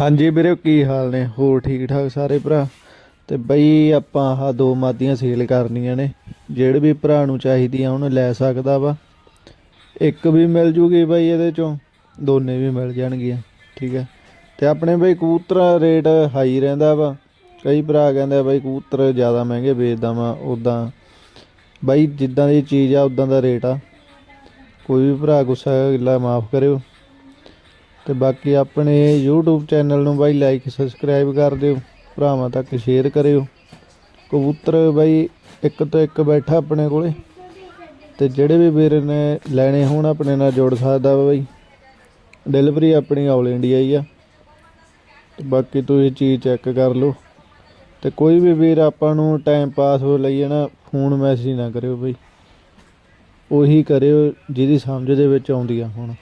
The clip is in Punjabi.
ਹਾਂਜੀ ਵੀਰੇ, ਕੀ ਹਾਲ ਨੇ? ਹੋਰ ਠੀਕ ਠਾਕ ਸਾਰੇ ਭਰਾ? ਤੇ ਬਈ ਆਪਾਂ ਆਹ ਦੋ ਮਾਦੀਆਂ ਸੇਲ ਕਰਨੀਆਂ ਨੇ। ਜਿਹੜੇ ਵੀ ਭਰਾ ਨੂੰ ਚਾਹੀਦੀ ਆ ਉਹਨੂੰ ਲੈ ਸਕਦਾ ਵਾ। ਇੱਕ ਵੀ ਮਿਲ ਜੂਗੀ ਬਈ ਇਹਦੇ ਚੋਂ, ਦੋਨੇ ਵੀ ਮਿਲ ਜਾਣਗੀਆਂ, ਠੀਕ ਹੈ। ਤੇ ਆਪਣੇ ਬਈ ਕਬੂਤਰਾਂ ਰੇਟ ਹਾਈ ਰਹਿੰਦਾ ਵਾ। ਕਈ ਭਰਾ ਕਹਿੰਦੇ ਬਈ ਕਬੂਤਰ ਜ਼ਿਆਦਾ ਮਹਿੰਗੇ ਵੇਚਦਾ ਵਾ ਉਦਾਂ ਬਈ ਜਿੱਦਾਂ ਦੀ ਚੀਜ਼ ਆ ਉਦਾਂ ਦਾ ਰੇਟ ਆ। ਕੋਈ ਵੀ ਭਰਾ ਗੁੱਸਾ ਗਿੱਲਾ ਮਾਫ ਕਰਿਓ। ਤੇ ਬਾਕੀ ਆਪਣੇ YouTube ਚੈਨਲ ਨੂੰ ਬਾਈ ਲਾਈਕ ਸਬਸਕ੍ਰਾਈਬ ਕਰ ਦਿਓ, ਭਰਾਵਾਂ ਤੱਕ ਸ਼ੇਅਰ ਕਰਿਓ। ਕਬੂਤਰ ਬਾਈ ਇੱਕ ਤੋਂ ਇੱਕ ਬੈਠਾ ਆਪਣੇ ਕੋਲੇ, ਤੇ ਜਿਹੜੇ ਵੀ ਵੀਰ ਨੇ ਲੈਣੇ ਹੋਣ ਆਪਣੇ ਨਾਲ ਜੁੜ ਸਕਦਾ ਵਾ ਬਾਈ। ਡਿਲੀਵਰੀ ਆਪਣੀ ਆਲ ਇੰਡੀਆ ਹੀ ਆ। ਤੇ ਬਾਕੀ ਤੁਸੀਂ ਚੀਜ਼ ਚੈੱਕ ਕਰ ਲਓ। ਤੇ ਕੋਈ ਵੀ ਵੀਰ ਆਪਾਂ ਨੂੰ ਟਾਈਮ ਪਾਸ ਹੋ ਲਈ ਹੈ ਨਾ ਫੋਨ ਮੈਸੇਜ ਨਾ ਕਰਿਓ ਬਈ। ਉਹੀ ਕਰਿਓ ਜਿਹਦੀ ਸਮਝ ਦੇ ਵਿੱਚ ਆਉਂਦੀ ਆ ਹੁਣ।